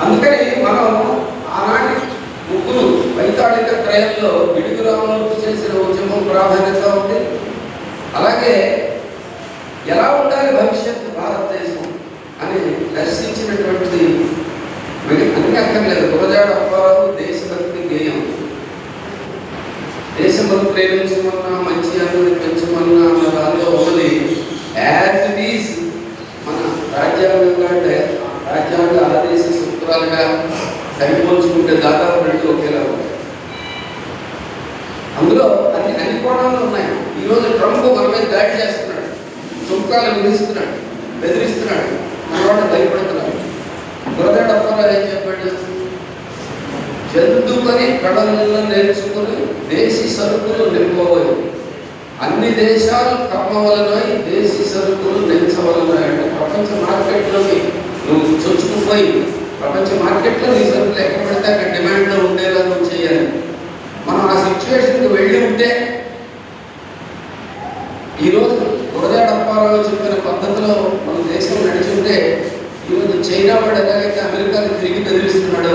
అందుకని మనం ఆనాటి ముగ్గురు వైతాళిక త్రయంలో పిడుగు రామూర్తి చేసిన ఉద్యమం ప్రాధాన్యత ఉంది. అలాగే ఎలా ఉండాలి భవిష్యత్తు భారతదేశం అని దర్శించినటువంటిది మిగ- అన్ని అక్కర్లేదు. గురజాడ అప్పారావు దేశభక్తి గేయం. దేశభక్తి ప్రేమించమన్నా మంచి అన్నది రాజ్యాంగ సూత్రాలుగా సరిపోల్చుకుంటే దాదాపు రెండు ఒకేలా ఉంటాయి అందులో అన్ని అన్ని కోణాలు ఉన్నాయి. ఈరోజు ట్రంప్ మన మీద దాడి చేస్తున్నాడు. చుక్కాలు విధిస్తున్నాడు. బెదిరిస్తున్నాడు. మనవాడు భయపడుతున్నాడు. గురజాడ అప్పారావు ఏం చెప్పాడు చదువుకొని కడలను నేర్చుకుని దేశీ సరుకులు నింపవని అన్ని దేశాలు కమ్మవలనై దేశీ సరుకులు నువ్వు చొచ్చుకుపోయి ప్రపంచ మార్కెట్లో నీ సరుకులు ఎక్కడ పడితే అక్కడ డిమాండ్లో ఉండేలా నువ్వు చేయాలి. మనం ఆ సిచ్యువేషన్కి వెళ్ళి ఉంటే ఈరోజు గురజాడ డప్పాలలో చెప్పిన పద్ధతిలో మన దేశం నడిచుంటే ఈరోజు చైనా వాడు ఎలాగైతే అమెరికాని తిరిగి బెదిరిస్తున్నాడో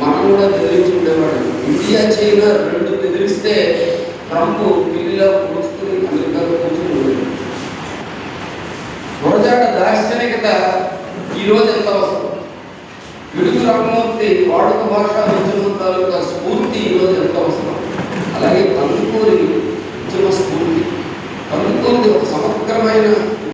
మనం కూడా బెదిరించి ఉండేవాడు ఇండియా చైనా రెండు బెదిరిస్తే ట్రంప్ ఢిల్లీలో కూర్చుకుని అమెరికాలో కూర్చుని ఉండేది గురజాడ దార్శనికత ఈరోజు ఎంత అవసరం? విడుదల రామమూర్తి వాడుక భాష ఉద్యమం తాలూకా స్ఫూర్తి ఈరోజు ఎంత అవసరం? అలాగే కందుకూరి ఉద్యమ స్ఫూర్తి. కందుకూరిది ఒక సమగ్రమైన